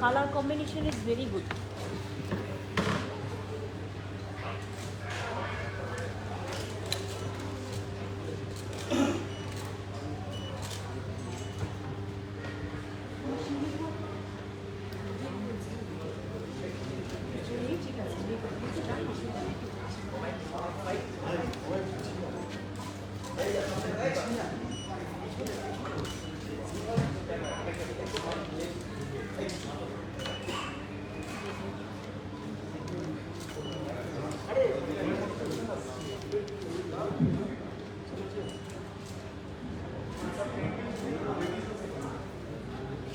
Colour combination is very good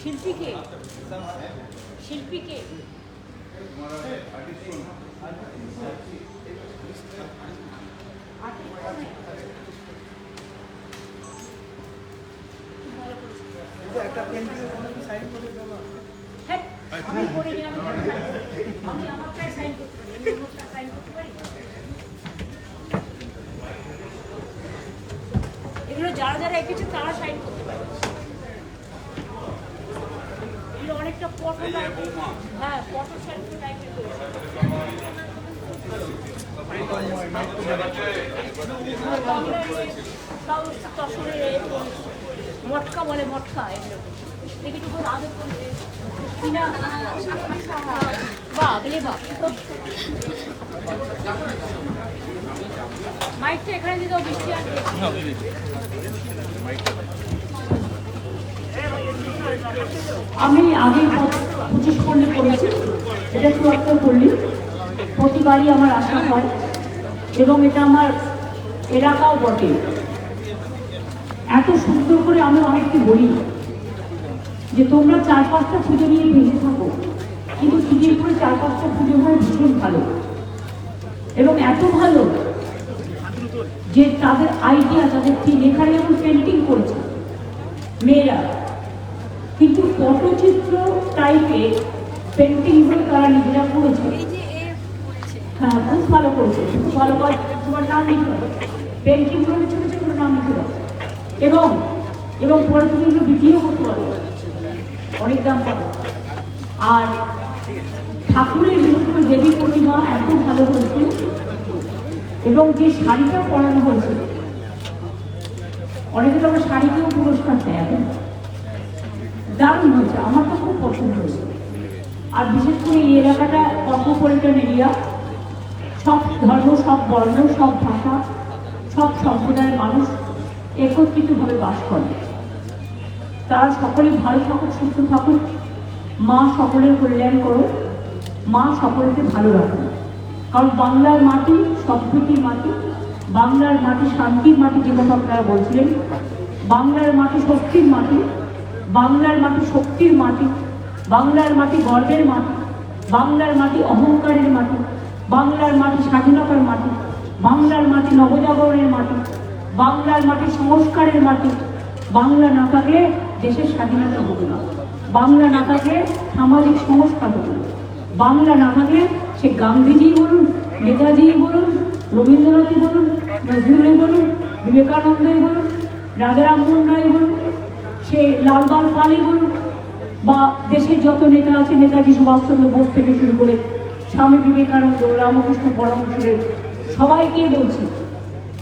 শিল্পীকে? শিল্পীকে? হ্যাঁ, সাইন পারি এগুলো যারা যারা এঁকেছে তারা সাইন এগুলো ফটো হ্যাঁ ফটো সেলফি টাইপের মটকা বলে মটকা মাইকটা এখানে দিতে বৃষ্টি আসবে। আমি আগে পঁচিশ পল্লী করেছি এটা চুয়াত্তর পল্লী প্রতিবারই আমার আশা হয়। এবং এটা আমার এলাকাও বটে। এত সুন্দর করে আমি অনেককে বলি যে, তোমরা চার পাঁচটা পুজো নিয়ে ভেঙে থাকো। কিন্তু খিদিরপুরে চার পাঁচটা পুজো হয় ভীষণ ভালো। এবং এত ভালো যে, তাদের আইডিয়া তাদের টিম এখানে যেমন পেন্টিং করেছে, মেয়েরা কিন্তু পটচিত্র টাইপে পেন্টিংগুলো তারা নিজেরা করেছে। হ্যাঁ খুব ভালো করেছে। খুব ভালো করে। তোমার নাম লিখে। পেন্টিংগুলো ছোটো ছোটো নাম লিখে। এবং এবং পরে তুমি এগুলো বিক্রিও করতে পারো। অনেক দাম পাবো। আর ঠাকুরের বিশেষ করে দেবী প্রতিমা এত ভালো হয়েছে। এবং যে শাড়িটা পরানো হয়েছে অনেকে তো আমরা শাড়িকেও পুরস্কার দেয়। এখন দারুণ হয়েছে আমার তো খুব পছন্দ হয়েছে। আর বিশেষ করে এই এলাকাটা কসমোপলিটন এরিয়া সব ধর্ম, সব বর্ণ, সব ভাষা, সব সম্প্রদায়ের মানুষ একত্রিতভাবে বাস করে। তারা সকলে ভালো থাকুক, সুস্থ থাকুক, মা সকলের কল্যাণ করো মা সকলকে ভালো রাখো কারণ বাংলার মাটি সম্প্রীতির মাটি, বাংলার মাটি শান্তির মাটি যে কথা আপনারা বলছিলেন, বাংলার মাটি শক্তির মাটি বাংলার মাটি শক্তির মাটি, বাংলার মাটি গর্বের মাটি, বাংলার মাটি অহংকারের মাটি, বাংলার মাটি স্বাধীনতার মাটি, বাংলার মাটি নবজাগরণের মাটি, বাংলার মাটি সংস্কারের মাটি। বাংলা না থাকলে দেশের স্বাধীনতা হবে না। বাংলা না থাকলে সামাজিক সংস্কার হবে না। বাংলা না থাকলে সে গান্ধীজি বলুন নেতাজি বলুন, রবীন্দ্রনাথই বলুন, নজরুলই বলুন, বিবেকানন্দই বলুন রাজা রামমোহন রায় বলুন সে লালবাল পালই বলুন বা দেশের যত নেতা আছে, নেতাজি সুভাষচন্দ্র বোস থেকে শুরু করে স্বামী বিবেকানন্দ, রামকৃষ্ণ পরমহংসের সবাইকে বলছি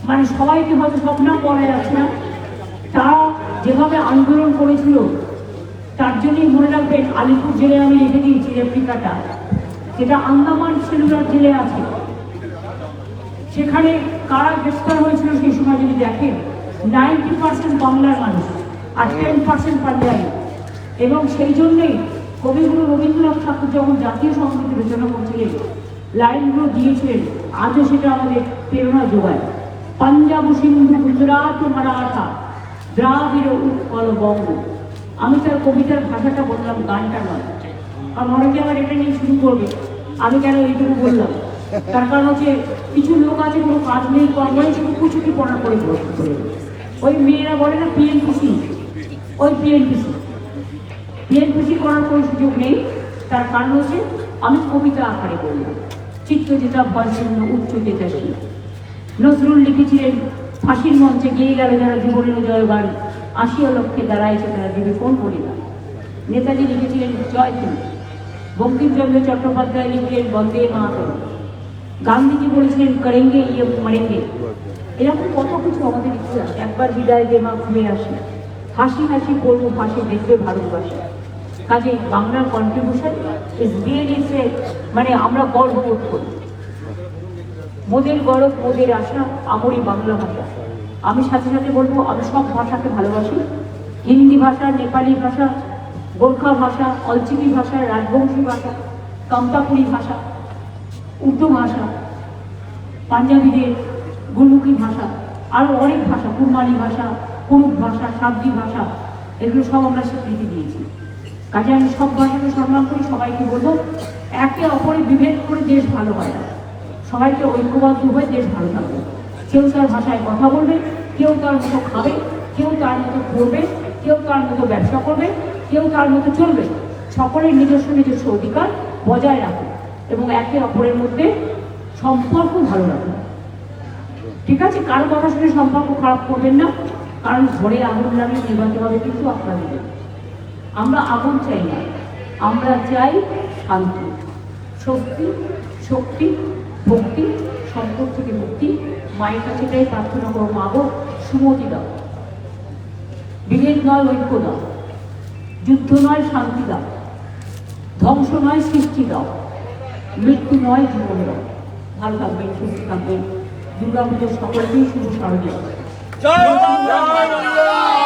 মানে সবাইকে হয়তো স্বপ্ন পড়ে যাচ্ছে না। তারা যেভাবে আন্দোলন করেছিল, তার জন্যই মনে রাখবেন আলিপুর জেলে আমি রেখে দিয়েছি রেপ্লিকাটা যেটা আন্দামান সেলুলার জেলে আছে। সেখানে কারা গ্রেফতার হয়েছিল সেই সময় যদি দেখেন নাইনটি পার্সেন্ট বাংলার মানুষ। আর টেন পার্সেন্ট পাঞ্জাবি এবং সেই জন্যেই কবিগুরু রবীন্দ্রনাথ ঠাকুর যখন জাতীয় সংগীত রচনা করছিলেন, লাইনগুলো দিয়েছিলেন, আজও সেটা আমাদের প্রেরণা যোগায়। পাঞ্জাব সিন্ধু গুজরাট মারাঠা, দ্রাবিড় উৎকল বঙ্গ। আমি তার কবিতার ভাষাটা বললাম, গানটা নয়। কারণ অনেকে আবার এটা নিয়ে শুরু করবে। আমি কেন এইটুকু বললাম? তার কারণ হচ্ছে কিছু লোক আছে, কোনো কাজ নেই কর্ম নেই শুধু কুচুটি পড়া করে ওই মেয়েরা বলে না পিএনপিসি ওই পিএনপিসি পিএনপিসি করার কোনো সুযোগ নেই, তার কারণ হচ্ছে আমি কবিতা আকারে বললাম চিত্ত যেটা ভয়শূন্য উচ্চ যেটা ছিল। নজরুল লিখেছিলেন, ফাঁসির মঞ্চে গিয়ে গেল যারা জীবনের জয়গান আশিয়া লক্ষ্যে দাঁড়াইছে তারা দেবে কোন পরিবার নেতাজি লিখেছিলেন, জয় তিনি বঙ্কিমচন্দ্র চট্টোপাধ্যায় লিখলেন, বন্দে মাতরম। গান্ধীজি বলেছিলেন, করেঙ্গে ইয়ে মরেঙ্গে এরকম কত কিছু আমাদের ইতিহাস। একবার বিদায় দে মা ঘুরে আসি। হাসি হাসি বলব ভাসি দেখবে ভারতবাসী কাজে বাংলার কন্ট্রিবিউশন ইজ রিয়েলি মানে আমরা গর্ববোধ করি। মোদের গরব, মোদের আশা, আমরই বাংলা ভাষা। আমি সাথে সাথে বলব, আমি সব ভাষাকে ভালোবাসি। হিন্দি ভাষা, নেপালি ভাষা, গোর্খা ভাষা, অলচিকি ভাষা, রাজবংশী ভাষা কামতাপুরি ভাষা, উর্দু ভাষা, পাঞ্জাবিদের গুরমুখী ভাষা আরও অনেক ভাষা, কুরমানি ভাষা কুরুক ভাষা সাবজি ভাষা, এগুলো সব আমরা স্বীকৃতি দিয়েছি। কাজে আমি সব ভাষাকে সম্মান করি, সবাইকে বলব, একে অপরে বিভেদ করে দেশ ভালো হয় না। সবাইকে ঐক্যবদ্ধ হয়ে দেশ ভালো থাকবে। কেউ তার ভাষায় কথা বলবে, কেউ তার মতো খাবে, কেউ তার মতো পড়বে কেউ তার মতো ব্যবসা করবে, কেউ তার মতো চলবে। সকলের নিজস্ব নিজস্ব অধিকার বজায় রাখবে এবং একে অপরের মধ্যে সম্পর্ক ভালো রাখবে ঠিক আছে? কারও কথা শুনে সম্পর্ক খারাপ করবেন না। কারণ ঘরে আগুন লাগিয়ে নেবাতে হবে কিন্তু আপনাদের আমরা আগুন চাই না। আমরা চাই শান্তি। শক্তি শক্তি, ভক্তি সম্পদ থেকে মুক্তি। মায়ের কাছে তাই প্রার্থনা করো মাগো সুমতি দাও। বিভেদ নয়, ঐক্য দাও। যুদ্ধ নয়, শান্তি দাও। ধ্বংস নয়, সৃষ্টি দাও। মৃত্যু নয়, জীবন দাও। ভালো থাকবেন, সুস্থ থাকবেন। দুর্গা পুজোর সকলকেই শুভ শারদীয়। 加油！加油！